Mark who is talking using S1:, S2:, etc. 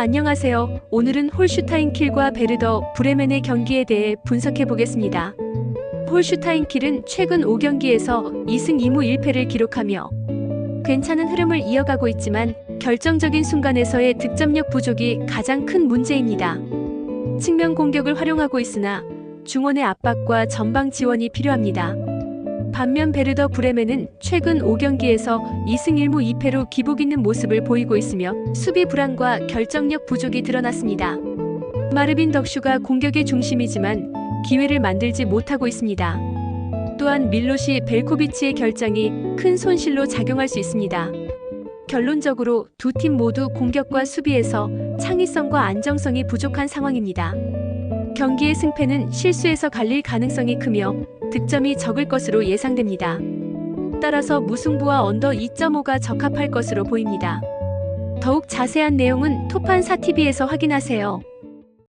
S1: 안녕하세요. 오늘은 홀슈타인킬과 베르더 브레멘의 경기에 대해 분석해 보겠습니다. 홀슈타인킬은 최근 5경기에서 2승 2무 1패를 기록하며 괜찮은 흐름을 이어가고 있지만 결정적인 순간에서의 득점력 부족이 가장 큰 문제입니다. 측면 공격을 활용하고 있으나 중원의 압박과 전방 지원이 필요합니다. 반면 베르더 브레멘은 최근 5경기에서 2승 1무 2패로 기복 있는 모습을 보이고 있으며 수비 불안과 결정력 부족이 드러났습니다. 마르빈 덕슈가 공격의 중심이지만 기회를 만들지 못하고 있습니다. 또한 밀로시 벨코비치의 결정이 큰 손실로 작용할 수 있습니다. 결론적으로 두 팀 모두 공격과 수비에서 창의성과 안정성이 부족한 상황입니다. 경기의 승패는 실수에서 갈릴 가능성이 크며 득점이 적을 것으로 예상됩니다. 따라서 무승부와 언더 2.5가 적합할 것으로 보입니다. 더욱 자세한 내용은 토판 4TV에서 확인하세요.